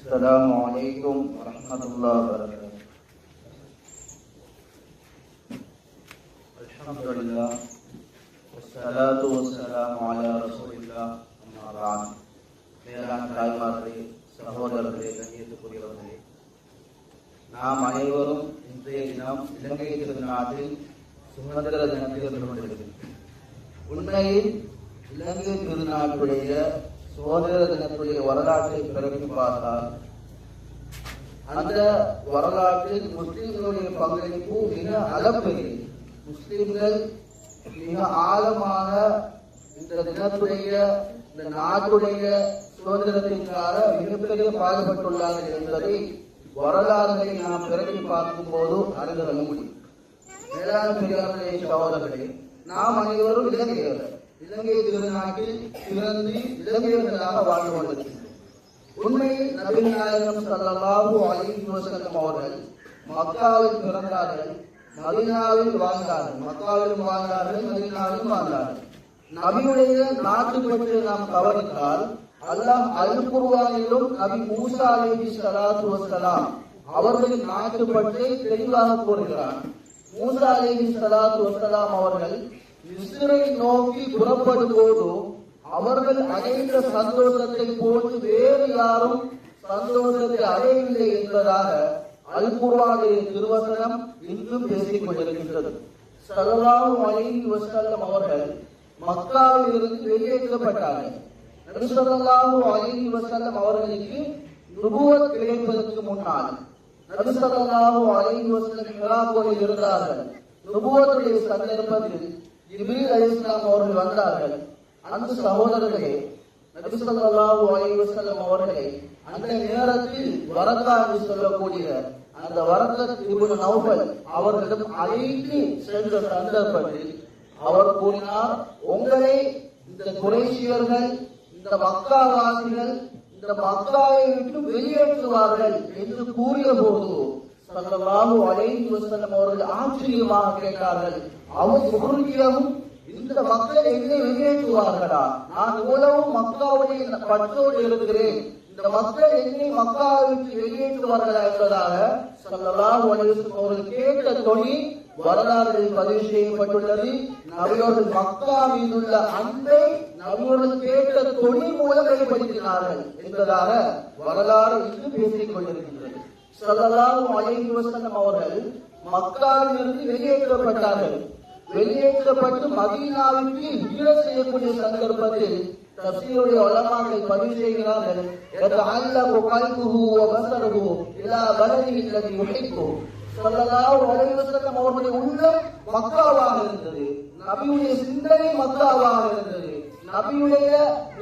السلام عليكم ورحمة الله وبركاته الحمد لله والصلاة والسلام على رسول الله أما بعد மேலான தாய்மார்களே சகோதரர்களே கண்ணியத்துக்குரியவர்களே நாம் அனைவரும் இன்றைய தினம் இலங்கை திருநாட்டில் சுதந்திர தினத்தில் கொண்டிருக்கிறோம் உண்மையில் இலங்கை திருநாட்டுடைய சுதந்திர தினத்துடைய வரலாற்றை பிறகு பார்த்தால் அந்த வரலாற்றில் முஸ்லிம்களுடைய பங்களிப்பு மிக அளப்பெரிய முஸ்லிம்கள் மிக ஆழமாக இந்த தினத்துடைய இந்த நாட்டுடைய சுதந்திரத்திற்காக மிகப்பெரிய பாடுபட்டுள்ளார்கள் என்பதை வரலாறுகளை நாம் பிறகு பார்க்கும் போது அறிந்து கொள்ள முடியும். வேளாண் பெரியாருடைய சகோதரர்களே நாம் அனைவரும் இலங்கையர்கள். இலங்கை திருநாட்டில் பிறந்து இலங்கையர்களாக வாழ்ந்து கொண்டிருக்கின்றனர் உண்மையில் நபி நாயகம் ஸல்லல்லாஹு அலைஹி வஸல்லம் அவர்கள் மக்காவில் பிறந்தார்கள் மதினாவில் வாழ்ந்தார்கள் மக்காவிலும் வாழ்ந்தார்கள் மதீனாவிலும் வாழ்ந்தார்கள். நபியுடைய நாட்டு பற்றி நாம் கவனித்தால் அல்லாஹ் அல் குர்வானிலும் நபி மூசா அலி சலாத்து வசலாம் அவர்களின் நாட்டு பற்றி தெளிவாக கூறுகிறார் மூசா அலி சலாத்து வசலாம் அவர்கள் மிஸ்ரை நோக்கி புறப்படும் போது அவர்கள் அடைந்த சந்தோஷத்தை போன்று வேறு யாரும் சந்தோஷத்தை அடையவில்லை என்பதாக அல் குர்ஆனுடைய திருவசனம் இன்றும் பேசிக் கொண்டிருக்கின்றது ஸல்லல்லாஹு அலைஹி வஸல்லம் அவர்கள் மக்காவில் இருந்து வெளியேற்றப்பட்டார்கள். நபி ஸல்லல்லாஹு அலைஹி வஸல்லம் அவர்களுக்கு நுபுவத் கிடைப்பதற்கு முன்னால் நபி ஸல்லல்லாஹு அலைஹி வஸல்லம் இராக்கோவில் இருந்தார்கள். நுபுவத்துடைய சந்தர்ப்பத்தில் ஜிப்ரீல் அலிஸ்லாம் அவர்கள் வந்தார்கள். அந்த சகோதரர்களே நபி ஸல்லல்லாஹு அலைஹி வஸல்லம் அவர்களை அந்த நேரத்தில் வரதா என்று சொல்லக்கூடிய அந்த வரக்கத் இப்னு நௌபல் அவர்களிடம் அழைத்து சென்ற சந்தர்ப்பத்தில் அவர் கூறினார் உங்களை இந்த குறைசியர்கள் இந்த மக்காவாசிகள் இந்த மக்காவை விட்டு வெளியேற்றுவார்கள் என்று கூறிய போது சல்லல்லாஹு அலைஹி வஸல்லம் அவர்கள் ஆச்சரியமாக கேட்டார்கள். அவன் இந்த மக்கள் என்னை வெளியேற்றுவார்களா நான் இவ்வளவு மக்காவுடைய பற்றோடு இருக்கிறேன் இந்த மக்கள் என்னை மக்காவிற்கு வெளியேற்றுவார்களா என்பதாக சொல்லலாம் அவர்கள் கேட்ட தொனி வரலாறுகளில் பதிவு செய்யப்பட்டுள்ளது. நபியோர்கள் மக்கா மீதுள்ள அன்பை நபியோர்கள் கேட்ட தொனி மூலம் வெளிப்படுத்தினார்கள் என்பதாக வரலாறு இன்று பேசிக் கொண்டிருக்கின்றது. சொல்லலாம் அலைஹி அவர்கள் மக்காவிலிருந்து வெளியேற்றப்பட்டார்கள். வெளியேற்றப்பட்டு மதீனாவுக்கு ஹீர செய்யக்கூடிய சந்தர்ப்பத்தில் தப்சீருடைய வளமாக பதிவு செய்கிறார்கள். அல்லகு கல்குஹு வசருஹு இலா பலதி இல்லதி உழைக்கு இருந்தது. நபியுடைய சிந்தனை மக்காவாக இருந்தது. நபியுடைய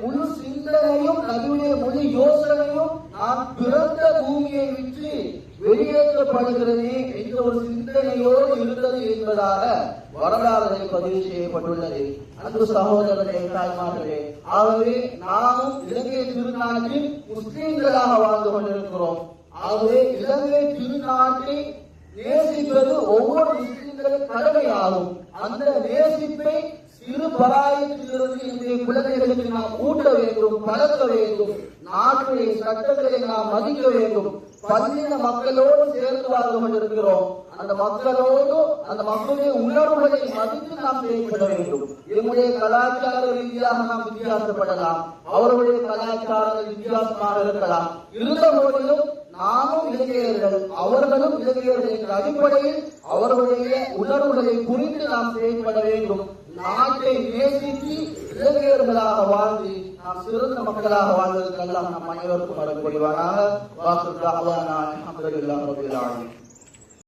முழு சிந்தனையும் நபியுடைய முழு யோசனையும் நாம் பிறந்த பூமியை விற்று வெளியேற்றப்படுகிறது என்ற ஒரு சிந்தனையோடு இருந்தது என்பதாக வரலாறுகளை பதிவு செய்யப்பட்டுள்ளது. அன்பு சகோதரர்களே தாய்மார்களே ஆகவே நாமும் இலங்கை திருநாட்டில் முஸ்லிம்களாக வாழ்ந்து கொண்டிருக்கிறோம். ஆகவே இலங்கை திருநாட்டை நேசிப்பது ஒவ்வொரு முஸ்லிம்களின் கடமையாகும். அந்த நேசிப்பை சிறு பராயத்திலிருந்து இன்றைய குழந்தைகளுக்கு நாம் ஊட்ட வேண்டும் பழக்க வேண்டும். நாட்டுடைய சட்டங்களை நாம் மதிக்க வேண்டும். பல்லின மக்களோடு சேர்ந்து வாழ்ந்து கொண்டிருக்கிறோம். அந்த மக்களோடு அந்த மக்களுடைய உணர்வுகளை மதித்து நாம் செயல்பட வேண்டும். நம்முடைய கலாச்சார ரீதியாக நாம் வித்தியாசப்படலாம். அவர்களுடைய கலாச்சார வித்தியாசமாக இருக்கலாம். இருந்த போதிலும் நாமும் இலங்கையர்கள் அவர்களும் இலங்கையர்கள் என்ற அடிப்படையில் அவர்களுடைய உணர்வுகளை புரிந்து நாம் செயல்பட வேண்டும். நாட்டை நேசித்து இலங்கையர்களாக வாழ்ந்து நாம் சிறந்த மக்களாக வாழ்வதற்கு எல்லாம் நம் அனைவருக்கும் வரக்கூடியவராக வாக்கு அல்ஹம்துலில்லாஹி ரப்பில் ஆலமீன்.